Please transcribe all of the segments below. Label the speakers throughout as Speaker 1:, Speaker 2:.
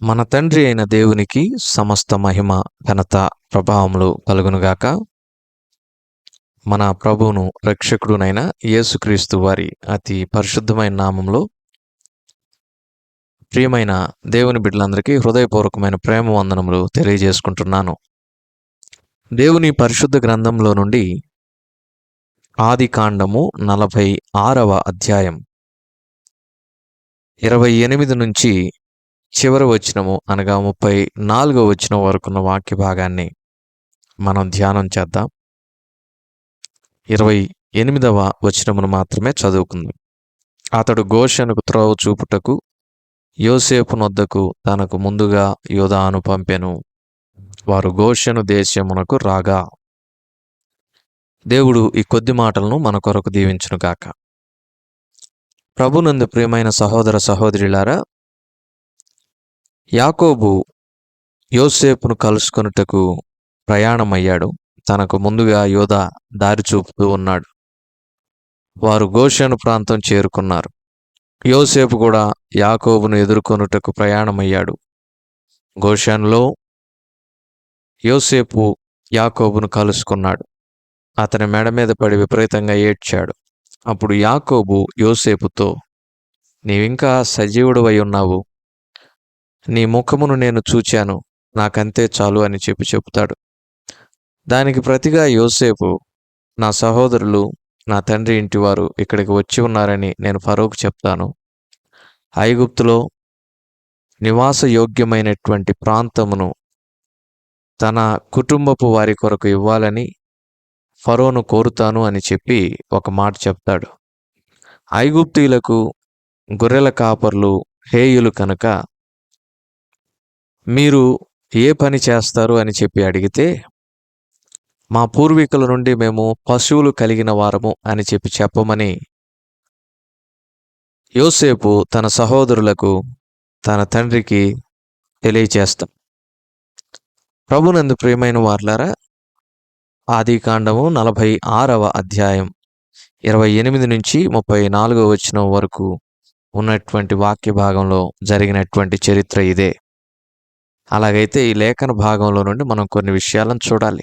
Speaker 1: మన తండ్రి అయిన దేవునికి సమస్త మహిమ ఘనత ప్రభావములు కలుగునుగాక. మన ప్రభువును రక్షకుడునైన యేసుక్రీస్తు వారి అతి పరిశుద్ధమైన నామంలో ప్రియమైన దేవుని బిడ్డలందరికీ హృదయపూర్వకమైన ప్రేమ వందనములు తెలియజేసుకుంటున్నాను. దేవుని పరిశుద్ధ గ్రంథంలో నుండి ఆది కాండము నలభై ఆరవ అధ్యాయం ఇరవై ఎనిమిది నుంచి చివరి వచనము అనగా ముప్పై నాలుగో వచనం వరకున్న వాక్య భాగాన్ని మనం ధ్యానం చేద్దాం. ఇరవై ఎనిమిదవ వచనమును మాత్రమే చదువుకుంది. అతడు ఘోషణకు త్రోవ చూపుటకు యోసేపు నొద్దకు తనకు ముందుగా యోధాను పంపెను. వారు గోషను దేశమునకు రాగా దేవుడు ఈ కొద్ది మాటలను మన కొరకు దీవించును గాక ప్రభునందు ప్రియమైన సహోదర సహోదరులారా యాకోబు యోసేపును కలుసుకొనుటకు ప్రయాణమయ్యాడు. తనకు ముందుగా యోధ దారి చూపుతూ ఉన్నాడు. వారు గోషను ప్రాంతం చేరుకున్నారు. యోసేపు కూడా యాకోబును ఎదుర్కొనుటకు ప్రయాణమయ్యాడు. గోషన్లో యోసేపు యాకోబును కలుసుకున్నాడు. అతని మెడ మీద పడి విపరీతంగా ఏడ్చాడు. అప్పుడు యాకోబు యోసేపుతో నీవింకా సజీవుడవై ఉన్నావు? నీ ముఖమును నేను చూచాను నాకంతే చాలు అని చెప్పి చెబుతాడు. దానికి ప్రతిగా యోసేపు నా సహోదరులు నా తండ్రి ఇంటివారు ఇక్కడికి వచ్చి ఉన్నారని నేను ఫరోకు చెప్తాను. ఐగుప్తులో నివాస యోగ్యమైనటువంటి ప్రాంతమును తన కుటుంబపు వారి కొరకు ఇవ్వాలని ఫరోను కోరుతాను అని చెప్పి ఒక మాట చెప్తాడు. ఐగుప్తీయులకు గొర్రెల కాపర్లు హేయులు కనుక మీరు ఏ పని చేస్తారు అని చెప్పి అడిగితే మా పూర్వీకుల నుండి మేము పశువులు కలిగిన వారము అని చెప్పి చెప్పమని యోసేపు తన సహోదరులకు తన తండ్రికి తెలియచేస్తాం. ప్రభునందు ప్రియమైన వార్లారా ఆది కాండము నలభై ఆరవ అధ్యాయం ఇరవై ఎనిమిది నుంచి ముప్పై నాలుగో వచ్చిన వరకు ఉన్నటువంటి వాక్య భాగంలో జరిగినటువంటి చరిత్ర ఇదే. అలాగైతే ఈ లేఖన భాగంలో నుండి మనం కొన్ని విషయాలను చూడాలి.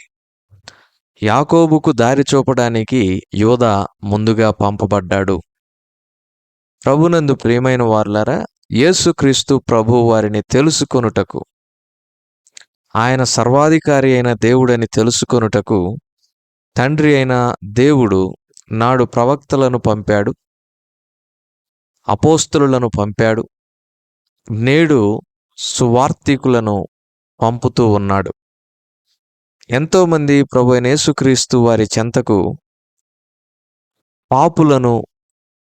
Speaker 1: యాకోబుకు దారి చూపడానికి యోధ ముందుగా పంపబడ్డాడు. ప్రభునందు ప్రియమైన వార్లారా యేసుక్రీస్తు ప్రభు వారిని తెలుసుకొనుటకు ఆయన సర్వాధికారి అయిన దేవుడని తెలుసుకొనుటకు తండ్రి అయిన దేవుడు నాడు ప్రవక్తలను పంపాడు అపోస్తులను పంపాడు. నేడు సువార్థికులను పంపుతూ ఉన్నాడు. ఎంతోమంది ప్రభు అయిన యేసుక్రీస్తు వారి చెంతకు పాపులను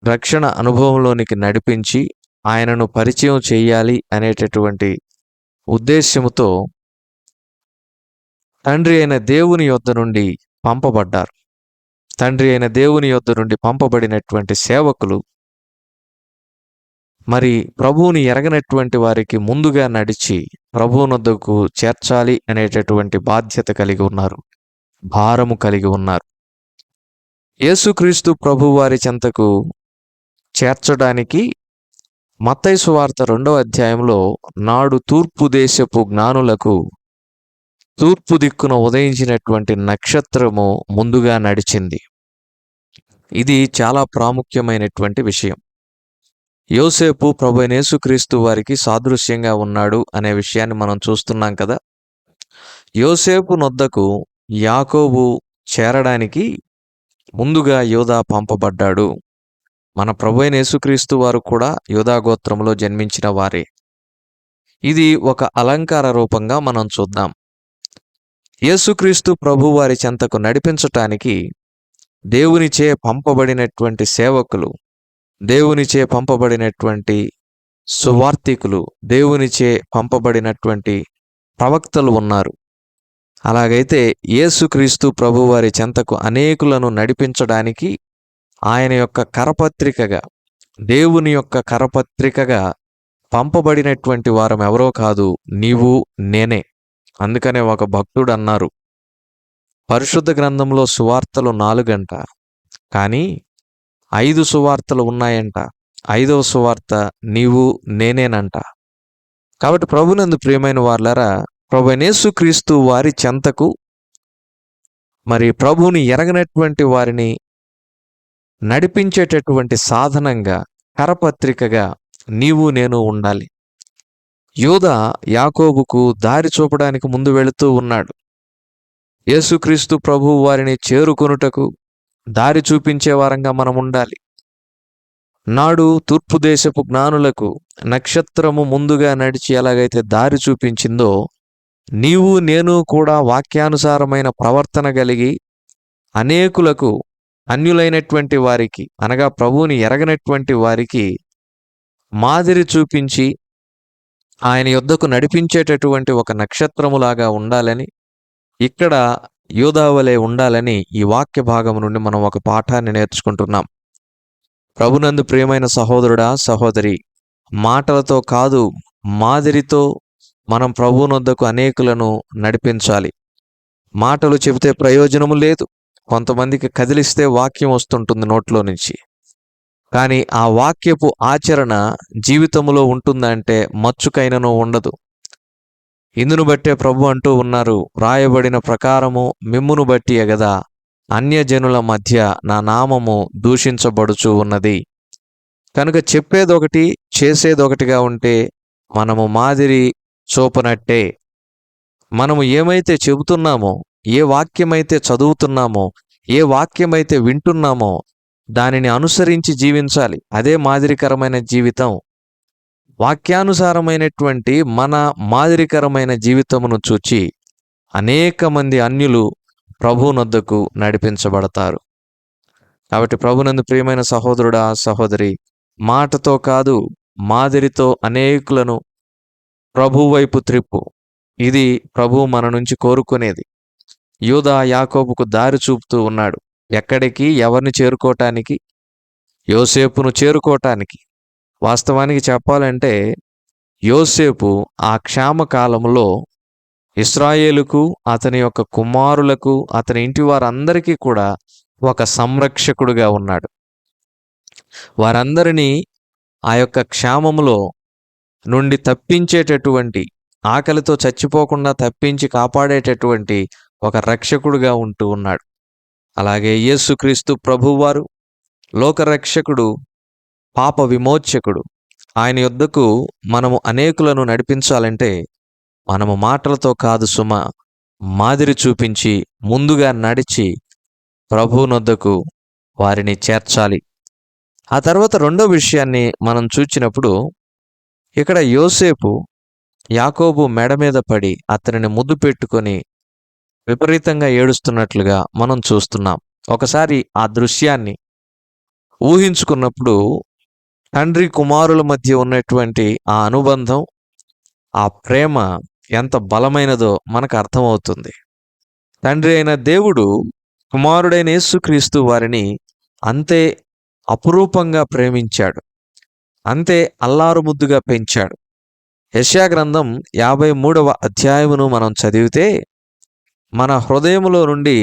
Speaker 1: రక్షణ అనుభవంలోనికి నడిపించి ఆయనను పరిచయం చేయాలి అనేటటువంటి ఉద్దేశ్యముతో తండ్రి అయిన దేవుని యొద్ద నుండి పంపబడ్డారు. తండ్రి అయిన దేవుని యొద్ద నుండి పంపబడినటువంటి సేవకులు మరి ప్రభువుని ఎరగనటువంటి వారికి ముందుగా నడిచి ప్రభువునొద్దకు చేర్చాలి అనేటటువంటి బాధ్యత కలిగి ఉన్నారు. భారము కలిగి ఉన్నారు. యేసుక్రీస్తు ప్రభు వారి చెంతకు చేర్చడానికి మత్తైసు వార్త రెండవ అధ్యాయంలో నాడు తూర్పు దేశపు జ్ఞానులకు తూర్పు దిక్కున ఉదయించినటువంటి నక్షత్రము ముందుగా నడిచింది. ఇది చాలా ప్రాముఖ్యమైనటువంటి విషయం. యోసేపు ప్రభు యేసుక్రీస్తు వారికి సాదృశ్యంగా ఉన్నాడు అనే విషయాన్ని మనం చూస్తున్నాం కదా. యోసేపు నొద్దకు యాకోబు చేరడానికి ముందుగా యోధా పంపబడ్డాడు. మన ప్రభు యేసుక్రీస్తు వారు కూడా యోధా గోత్రంలో జన్మించిన వారే. ఇది ఒక అలంకార రూపంగా మనం చూద్దాం. యేసుక్రీస్తు ప్రభు వారి చెంతకు నడిపించటానికి దేవునిచే పంపబడినటువంటి సేవకులు దేవునిచే పంపబడినటువంటి సువార్తికులు దేవునిచే పంపబడినటువంటి ప్రవక్తలు ఉన్నారు. అలాగైతే యేసుక్రీస్తు ప్రభువారి చెంతకు అనేకులను నడిపించడానికి ఆయన యొక్క కరపత్రికగా దేవుని యొక్క కరపత్రికగా పంపబడినటువంటి వారం ఎవరో కాదు నీవు నేనే అందుకనే ఒక భక్తుడు అన్నారు పరిశుద్ధ గ్రంథంలో సువార్తలు నాలుగంట. కానీ ఐదు సువార్తలు ఉన్నాయంట. ఐదవ సువార్త నీవు నేనేనంట. కాబట్టి ప్రభునందు ప్రియమైన వార్లరా ప్రభు యేసుక్రీస్తు వారి చెంతకు మరి ప్రభువుని ఎరగనటువంటి వారిని నడిపించేటటువంటి సాధనంగా కరపత్రికగా నీవు నేను ఉండాలి. యోధ యాకోబుకు దారి చూపడానికి ముందు వెళుతూ ఉన్నాడు. యేసుక్రీస్తు ప్రభు వారిని చేరుకొనుటకు దారి చూపించే వారంగా మనం ఉండాలి. నాడు తూర్పు దేశపు జ్ఞానులకు నక్షత్రము ముందుగా నడిచి ఎలాగైతే దారి చూపించిందో నీవు నేను కూడా వాక్యానుసారమైన ప్రవర్తన కలిగి అనేకులకు అన్యులైనటువంటి వారికి అనగా ప్రభువుని ఎరగనటువంటి వారికి మాదిరి చూపించి ఆయన యొద్దకు నడిపించేటటువంటి ఒక నక్షత్రములాగా ఉండాలని ఇక్కడ యోధావలే ఉండాలని ఈ వాక్య భాగం నుండి మనం ఒక పాఠాన్ని నేర్చుకుంటున్నాం. ప్రభునందు ప్రియమైన సహోదరుడా సహోదరి మాటలతో కాదు మాదిరితో మనం ప్రభువునొద్దకు అనేకులను నడిపించాలి. మాటలు చెబితే ప్రయోజనము లేదు కొంతమందికి కదిలిస్తే వాక్యం వస్తుంటుంది నోట్లో నుంచి. కానీ ఆ వాక్యపు ఆచరణ జీవితంలో ఉంటుందంటే మచ్చుకైనను ఉండదు. ఇందును బట్టే ప్రభు అంటూ ఉన్నారు రాయబడిన ప్రకారము మిమ్మును బట్టి గదా అన్యజనుల మధ్య నా నామము దూషించబడుచు ఉన్నది. కనుక చెప్పేదొకటి చేసేదొకటిగా ఉంటే మనము మాదిరి చూపనట్టే. మనము ఏమైతే చెబుతున్నామో ఏ వాక్యమైతే చదువుతున్నామో ఏ వాక్యమైతే వింటున్నామో దానిని అనుసరించి జీవించాలి. అదే మాదిరికరమైన జీవితం. వాక్యానుసారమైనటువంటి మన మాదిరికరమైన జీవితమును చూచి అనేక మంది అన్యులు ప్రభునొద్దకు నడిపించబడతారు. కాబట్టి ప్రభునందు ప్రియమైన సహోదరుడా సహోదరి మాటతో కాదు మాదిరితో అనేకులను ప్రభు వైపు త్రిప్పు. ఇది ప్రభు మన నుంచి కోరుకునేది. యూదా యాకోబుకు దారి చూపుతూ ఉన్నాడు. ఎక్కడికి? ఎవరిని చేరుకోవటానికి యోసేపును చేరుకోవటానికి వాస్తవానికి చెప్పాలంటే యోసేపు ఆ క్షామ కాలంలో ఇస్రాయేలుకు అతని యొక్క కుమారులకు అతని ఇంటి వారందరికీ కూడా ఒక సంరక్షకుడుగా ఉన్నాడు. వారందరినీ ఆ యొక్క క్షామములో నుండి తప్పించేటటువంటి ఆకలితో చచ్చిపోకుండా తప్పించి కాపాడేటటువంటి ఒక రక్షకుడుగా ఉంటూ ఉన్నాడు. అలాగే యేసుక్రీస్తు ప్రభువారు లోకరక్షకుడు పాప విమోచకుడు. ఆయన యొద్దకు మనము అనేకులను నడిపించాలంటే మనము మాటలతో కాదు సుమ మాదిరి చూపించి ముందుగా నడిచి ప్రభువునొద్దకు వారిని చేర్చాలి. ఆ తర్వాత రెండో విషయాన్ని మనం చూచినప్పుడు ఇక్కడ యోసేపు యాకోబు మెడ మీద పడి అతనిని ముద్దు పెట్టుకొని విపరీతంగా ఏడుస్తున్నట్లుగా మనం చూస్తున్నాం. ఒకసారి ఆ దృశ్యాన్ని ఊహించుకున్నప్పుడు తండ్రి కుమారుల మధ్య ఉన్నటువంటి ఆ అనుబంధం ఆ ప్రేమ ఎంత బలమైనదో మనకు అర్థమవుతుంది. తండ్రి అయిన దేవుడు కుమారుడైన యేసుక్రీస్తు వారిని అంతే అపురూపంగా ప్రేమించాడు. అంతే అల్లారు ముద్దుగా పెంచాడు. యశా గ్రంథం యాభై మూడవ అధ్యాయమును మనం చదివితే మన హృదయములో నుండి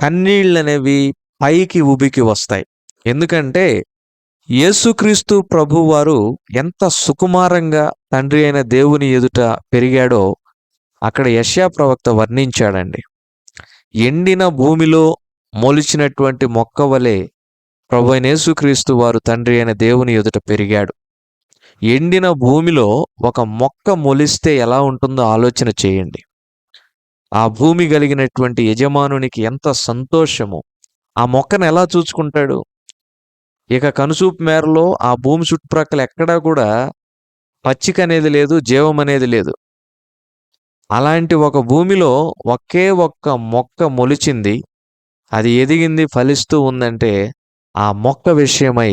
Speaker 1: కన్నీళ్ళనేవి పైకి ఉబికి వస్తాయి. ఎందుకంటే యేసుక్రీస్తు ప్రభువారు ఎంత సుకుమారంగా తండ్రి అయిన దేవుని ఎదుట పెరిగాడో అక్కడ యష్యా ప్రవక్త వర్ణించాడండి. ఎండిన భూమిలో మొలిచినటువంటి మొక్క వలె ప్రభు అయిన యేసుక్రీస్తు వారు తండ్రి అయిన దేవుని ఎదుట పెరిగాడు. ఎండిన భూమిలో ఒక మొక్క మొలిస్తే ఎలా ఉంటుందో ఆలోచన చేయండి. ఆ భూమి కలిగినటువంటి యజమానునికి ఎంత సంతోషము. ఆ మొక్కను ఎలా చూసుకుంటాడు ఇక కనుసూపు మేరలో ఆ భూమి చుట్టుప్రక్కల ఎక్కడా కూడా పచ్చిక అనేది లేదు జీవం అనేది లేదు. అలాంటి ఒక భూమిలో ఒకే ఒక్క మొక్క మొలిచింది అది ఎదిగింది ఫలిస్తూ ఉందంటే ఆ మొక్క విషయమై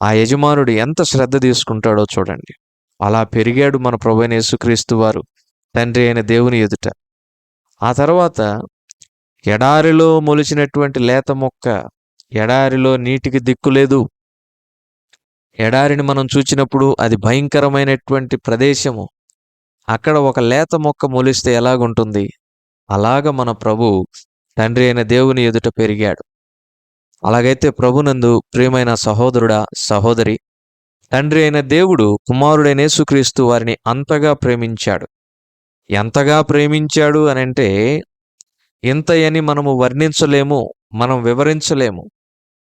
Speaker 1: ఆ యజమానుడు ఎంత శ్రద్ధ తీసుకుంటాడో చూడండి. అలా పెరిగాడు మన ప్రభు యేసుక్రీస్తు వారు తండ్రి అయిన దేవుని ఎదుట. ఆ తర్వాత ఎడారిలో మొలిచినటువంటి లేత మొక్క ఎడారిలో నీటికి దిక్కు లేదు. ఎడారిని మనం చూచినప్పుడు అది భయంకరమైనటువంటి ప్రదేశము. అక్కడ ఒక లేత మొక్క మొలిస్తే ఎలాగుంటుంది? అలాగ మన ప్రభు తండ్రి అయిన దేవుని ఎదుట పెరిగాడు. అలాగైతే ప్రభునందు ప్రియమైన సహోదరుడా సహోదరి తండ్రి అయిన దేవుడు కుమారుడైన యేసుక్రీస్తు వారిని అంతగా ప్రేమించాడు. ఎంతగా ప్రేమించాడు అని అంటే ఇంతయని మనము వర్ణించలేము. మనం వివరించలేము.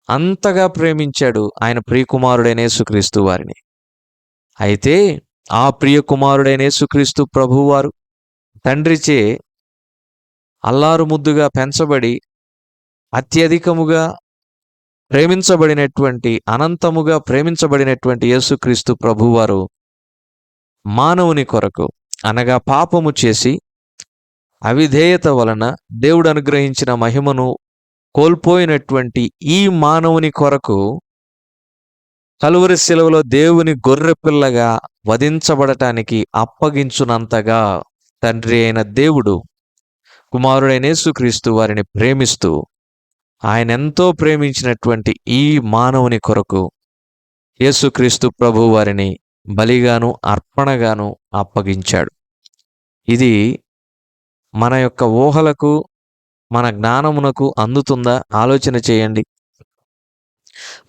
Speaker 1: అంతగా ప్రేమించాడు ఆయన ప్రియకుమారుడైన యేసుక్రీస్తు వారిని. అయితే ఆ ప్రియకుమారుడైన యేసుక్రీస్తు ప్రభువారు తండ్రిచే అల్లారు ముద్దుగా పెంచబడి అత్యధికముగా ప్రేమించబడినటువంటి అనంతముగా ప్రేమించబడినటువంటి యేసుక్రీస్తు ప్రభువారు మానవుని కొరకు అనగా పాపము చేసి అవిధేయత వలన దేవుడు అనుగ్రహించిన మహిమను కోల్పోయినటువంటి ఈ మానవుని కొరకు కలువరి శిలువలో దేవుని గొర్రె పిల్లగా వధించబడటానికి అప్పగించునంతగా తండ్రి అయిన దేవుడు కుమారుడైన యేసుక్రీస్తు వారిని ప్రేమిస్తూ ఆయన ఎంతో ప్రేమించినటువంటి ఈ మానవుని కొరకు యేసుక్రీస్తు ప్రభు వారిని బలిగాను అర్పణగాను అప్పగించాడు. ఇది మన యొక్క ఊహలకు మన జ్ఞానమునకు అందుతుందా? ఆలోచన చేయండి.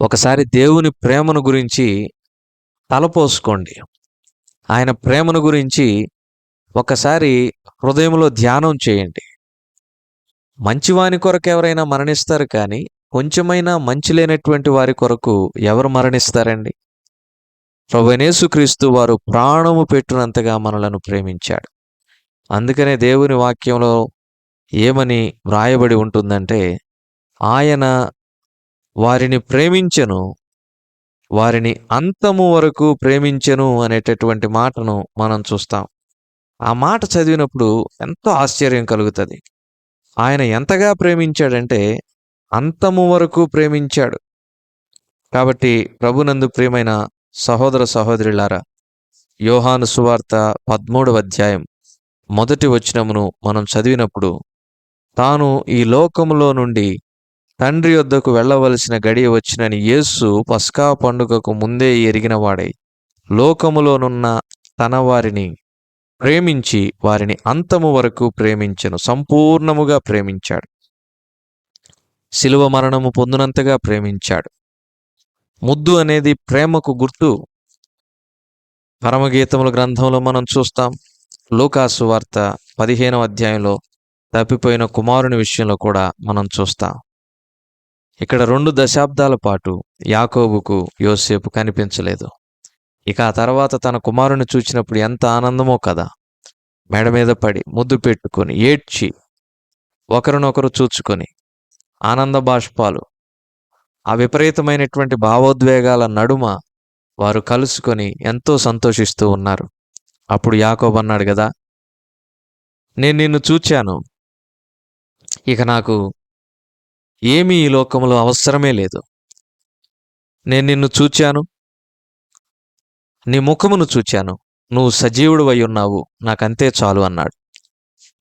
Speaker 1: ఒకసారి దేవుని ప్రేమను గురించి తలపోసుకోండి. ఆయన ప్రేమను గురించి ఒకసారి హృదయంలో ధ్యానం చేయండి. మంచివాని కొరకు ఎవరైనా మరణిస్తారు కానీ కొంచెమైనా మంచి లేనటువంటి వారి కొరకు ఎవరు మరణిస్తారండి? ప్రభునేసుక్రీస్తు వారు ప్రాణము పెట్టినంతగా మనలను ప్రేమించాడు. అందుకనే దేవుని వాక్యంలో ఏమని వ్రాయబడి ఉంటుందంటే ఆయన వారిని ప్రేమించెను వారిని అంతము వరకు ప్రేమించెను అనేటటువంటి మాటను మనం చూస్తాం. ఆ మాట చదివినప్పుడు ఎంతో ఆశ్చర్యం కలుగుతుంది. ఆయన ఎంతగా ప్రేమించాడంటే అంతము వరకు ప్రేమించాడు. కాబట్టి ప్రభునందు ప్రియమైన సహోదర సహోదరులారా యోహాను సువార్త పదమూడవ అధ్యాయం మొదటి వచనమును మనం చదివినప్పుడు తాను ఈ లోకములో నుండి తండ్రి వద్దకు వెళ్ళవలసిన గడియ వచ్చినని యేసు పస్కా పండుగకు ముందే ఎరిగినవాడై లోకములోనున్న తన వారిని ప్రేమించి వారిని అంతము వరకు ప్రేమించను సంపూర్ణముగా ప్రేమించాడు. శిలువ మరణము పొందినంతగా ప్రేమించాడు. ముద్దు అనేది ప్రేమకు గుర్తు. పరమగీతముల గ్రంథంలో మనం చూస్తాం. లోకాసు వార్త పదిహేనవ అధ్యాయంలో తప్పిపోయిన కుమారుని విషయంలో కూడా మనం చూస్తాం. ఇక్కడ రెండు దశాబ్దాల పాటు యాకోబుకు యోసేపు కనిపించలేదు. ఇక ఆ తర్వాత తన కుమారుని చూచినప్పుడు ఎంత ఆనందమో కదా. మెడ మీద పడి ముద్దు పెట్టుకొని ఏడ్చి ఒకరినొకరు చూచుకొని ఆనంద బాష్పాలు ఆ విపరీతమైనటువంటి భావోద్వేగాల నడుమ వారు కలుసుకొని ఎంతో సంతోషిస్తూ ఉన్నారు. అప్పుడు యాకోబ్ అన్నాడు కదా నేను నిన్ను చూచాను. ఇక నాకు ఏమీ ఈ లోకంలో అవసరమే లేదు. నేను నిన్ను చూచాను. నీ ముఖమును చూచాను. నువ్వు సజీవుడు అయి ఉన్నావు. నాకంతే చాలు అన్నాడు.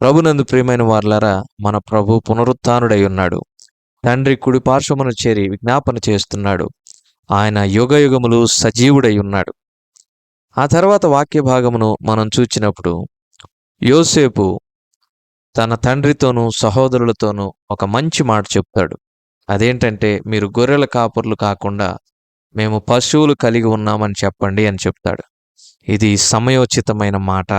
Speaker 1: ప్రభునందు ప్రియమైన వార్లరా మన ప్రభు పునరుత్డై ఉన్నాడు. తండ్రి కుడి పార్శ్వమును చేరి విజ్ఞాపన చేస్తున్నాడు. ఆయన యుగయుగములు సజీవుడై ఉన్నాడు. ఆ తర్వాత వాక్య భాగమును మనం చూచినప్పుడు యోసేపు తన తండ్రితోనూ సహోదరులతోనూ ఒక మంచి మాట చెప్తాడు. అదేంటంటే మీరు గొర్రెల కాపర్లు కాకుండా మేము పశువులు కలిగి ఉన్నామని చెప్పండి అని చెప్తాడు. ఇది సమయోచితమైన మాట.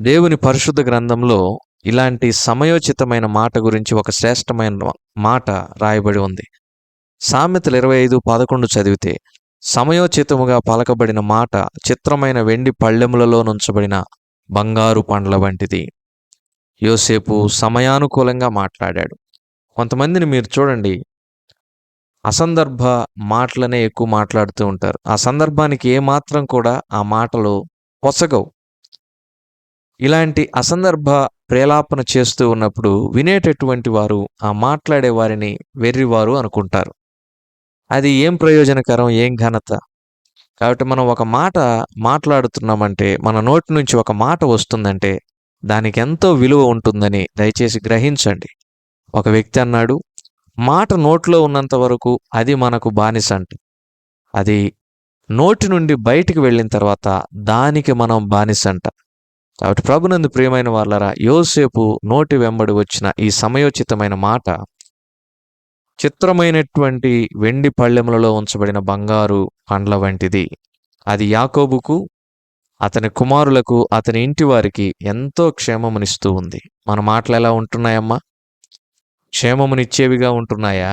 Speaker 1: దేవుని పరిశుద్ధ గ్రంథంలో ఇలాంటి సమయోచితమైన మాట గురించి ఒక శ్రేష్టమైన మాట రాయబడి ఉంది. సామెతలు ఇరవై ఐదు పదకొండు చదివితే సమయోచితముగా పలకబడిన మాట చిత్రమైన వెండి పళ్ళెములలో నుంచబడిన బంగారు పండ్ల వంటిది. యోసేపు సమయానుకూలంగా మాట్లాడాడు. కొంతమందిని మీరు చూడండి. అసందర్భ మాటలనే ఎక్కువ మాట్లాడుతూ ఉంటారు. ఆ సందర్భానికి ఏమాత్రం కూడా ఆ మాటలు పొసగవు. ఇలాంటి అసందర్భ ప్రేలాపన చేస్తూ ఉన్నప్పుడు వినేటటువంటి వారు ఆ మాట్లాడే వారిని వెర్రివారు అనుకుంటారు. అది ఏం ప్రయోజనకరం? ఏం ఘనత? కాబట్టి మనం ఒక మాట మాట్లాడుతున్నామంటే మన నోటి నుంచి ఒక మాట వస్తుందంటే దానికి ఎంతో విలువ ఉంటుందని దయచేసి గ్రహించండి. ఒక వ్యక్తి అన్నాడు మాట నోట్లో ఉన్నంత వరకు అది మనకు బానిసంట అది నోటి నుండి బయటికి వెళ్ళిన తర్వాత దానికి మనం బానిసంట కాబట్టి ప్రభునందు ప్రియమైన వాళ్ళరా యోసేపు నోటి వెంబడి వచ్చిన ఈ సమయోచితమైన మాట చిత్రమైనటువంటి వెండి పళ్ళెములలో ఉంచబడిన బంగారు పండ్ల వంటిది. అది యాకోబుకు అతని కుమారులకు అతని ఇంటి వారికి ఎంతో క్షేమమునిస్తూ ఉంది. మన మాటలు ఎలా ఉంటున్నాయమ్మా? క్షేమమునిచ్చేవిగా ఉంటున్నాయా?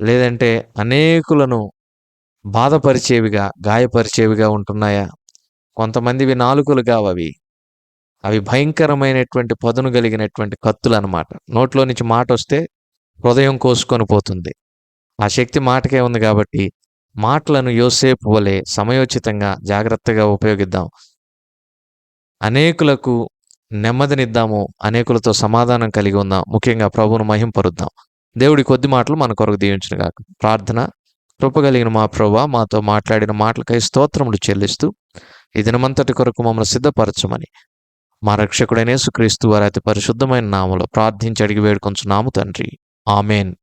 Speaker 1: లేదంటే అనేకులను బాధపరిచేవిగా గాయపరిచేవిగా ఉంటున్నాయా? కొంతమందివి నాలుకలుగా అవి అవి భయంకరమైనటువంటి పదును కలిగినటువంటి కత్తులు అనమాట నోట్లో నుంచి మాట వస్తే హృదయం కోసుకొని పోతుంది. ఆ శక్తి మాటకే ఉంది కాబట్టి మాటలను యోసేపు వలె సమయోచితంగా జాగ్రత్తగా ఉపయోగిద్దాం. అనేకులకు నెమ్మదినిద్దాము అనేకులతో సమాధానం కలిగి ఉందాం ముఖ్యంగా ప్రభువును మహింపరుద్దాం. దేవుడి కొద్ది మాటలు మన కొరకు దీవించిన కాక ప్రార్థన కృపగలిగిన మా ప్రభా మాతో మాట్లాడిన మాటలకై స్తోత్రములు చెల్లిస్తూ ఈ దినమంతటి కొరకు మమ్మల్ని సిద్ధపరచమని. మా రక్షకుడైన సుక్రీస్తు వారి అతి పరిశుద్ధమైన నామలో ప్రార్థించి అడిగి వేడుకొంచున్నాము తండ్రి. ఆమెన్.